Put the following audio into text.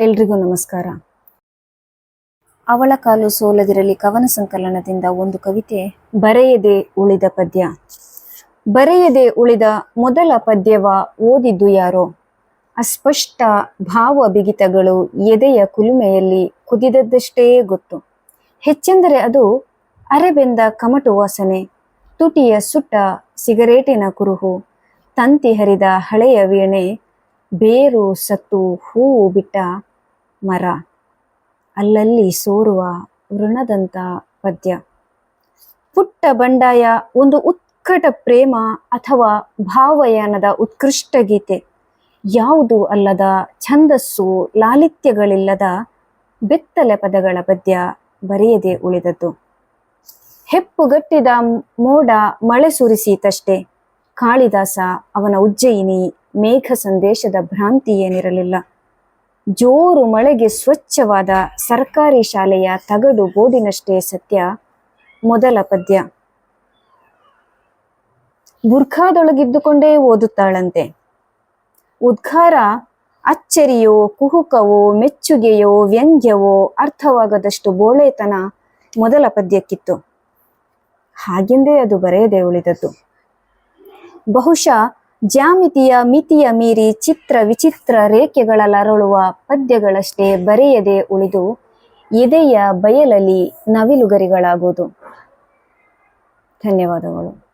ಎಲ್ರಿಗೂ ನಮಸ್ಕಾರ. ಅವಳ ಕಾಲು ಸೋಲದಿರಲಿ ಕವನ ಸಂಕಲನದಿಂದ ಒಂದು ಕವಿತೆ, ಬರೆಯದೆ ಉಳಿದ ಪದ್ಯ. ಬರೆಯದೆ ಉಳಿದ ಮೊದಲ ಪದ್ಯವ ಓದಿದ್ದು ಯಾರೋ? ಅಸ್ಪಷ್ಟ ಭಾವ ಬಿಗಿತಗಳು ಎದೆಯ ಕುಲುಮೆಯಲ್ಲಿ ಕುದಿದದ್ದಷ್ಟೇ ಗೊತ್ತು. ಹೆಚ್ಚೆಂದರೆ ಅದು ಅರೆಬೆಂದ ಕಮಟು ವಾಸನೆ, ತುಟಿಯ ಸುಟ್ಟ ಸಿಗರೇಟಿನ ಕುರುಹು, ತಂತಿ ಹರಿದ ಹಳೆಯ ವೀಣೆ, ಬೇರು ಸತ್ತು ಹೂವು ಬಿಟ್ಟ ಮರ. ಅಲ್ಲಲ್ಲಿ ಸೋರುವ ವೃಣದಂತ ಪದ್ಯ. ಪುಟ್ಟ ಬಂಡಾಯ, ಒಂದು ಉತ್ಕಟ ಪ್ರೇಮ ಅಥವಾ ಭಾವಯಾನದ ಉತ್ಕೃಷ್ಟ ಗೀತೆ. ಯಾವುದು ಅಲ್ಲದ ಛಂದಸ್ಸು ಲಾಲಿತ್ಯಗಳಿಲ್ಲದ ಬೆತ್ತಲೆ ಪದಗಳ ಪದ್ಯ ಬರೆಯದೆ ಉಳಿದದ್ದು. ಹೆಪ್ಪುಗಟ್ಟಿದ ಮೋಡ ಮಳೆ ಸುರಿಸಿತಷ್ಟೇ. ಕಾಳಿದಾಸ ಅವನ ಉಜ್ಜಯಿನಿ ಮೇಘ ಸಂದೇಶದ ಭ್ರಾಂತಿ ಏನಿರಲಿಲ್ಲ. ಜೋರು ಮಳೆಗೆ ಸ್ವಚ್ಛವಾದ ಸರ್ಕಾರಿ ಶಾಲೆಯ ತಗಡು ಗೋಡಿನಷ್ಟೇ ಸತ್ಯ. ಮೊದಲ ಪದ್ಯ. ಬುರ್ಖಾದೊಳಗಿದ್ದುಕೊಂಡೇ ಓದುತ್ತಾಳಂತೆ. ಉದ್ಘಾರ ಅಚ್ಚರಿಯೋ, ಕುಹುಕವೋ, ಮೆಚ್ಚುಗೆಯೋ, ವ್ಯಂಗ್ಯವೋ ಅರ್ಥವಾಗದಷ್ಟು ಬೋಳೆತನ ಮೊದಲ ಪದ್ಯಕ್ಕಿತ್ತು. ಹಾಗೆಂದೇ ಅದು ಬರೆಯದೆ ಉಳಿದದ್ದು. ಬಹುಶಃ ಜ್ಯಾಮಿತಿಯ ಮಿತಿಯ ಮೀರಿ ಚಿತ್ರ ವಿಚಿತ್ರ ರೇಖೆಗಳಲ್ಲರಳುವ ಪದ್ಯಗಳಷ್ಟೇ ಬರೆಯದೆ ಉಳಿದು ಎದೆಯ ಬಯಲಲ್ಲಿ ನವಿಲುಗರಿಗಳಾಗುವುದು. ಧನ್ಯವಾದಗಳು.